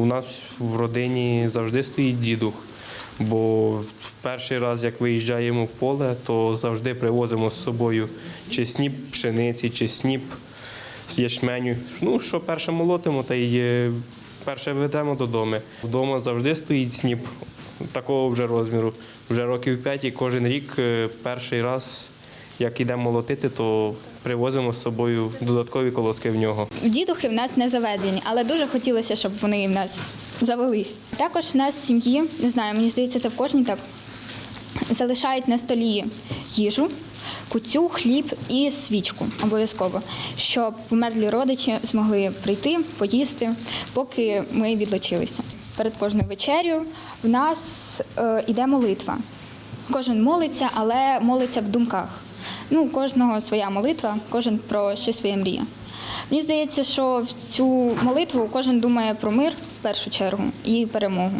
У нас в родині завжди стоїть дідух, бо перший раз, як виїжджаємо в поле, то завжди привозимо з собою чи сніп пшениці, чи сніп ячменю. Ну, що перше молотимо, та й е, перше ведемо додому. Вдома завжди стоїть сніп такого вже розміру. Вже років п'ять і кожен рік е, перший раз, як йдемо молотити, то привозимо з собою додаткові колоски в нього. Дідухи в нас не заведені, але дуже хотілося, щоб вони в нас завелись. Також в нас в сім'ї, не знаю, мені здається, це в кожній так залишають на столі їжу, куцю, хліб і свічку обов'язково, щоб померлі родичі змогли прийти, поїсти, поки ми відлучилися. Перед кожною вечерю в нас е, іде молитва. Кожен молиться, але молиться в думках. Ну, кожного своя молитва, кожен про щось своє мріє. Мені здається, що в цю молитву кожен думає про мир в першу чергу і перемогу.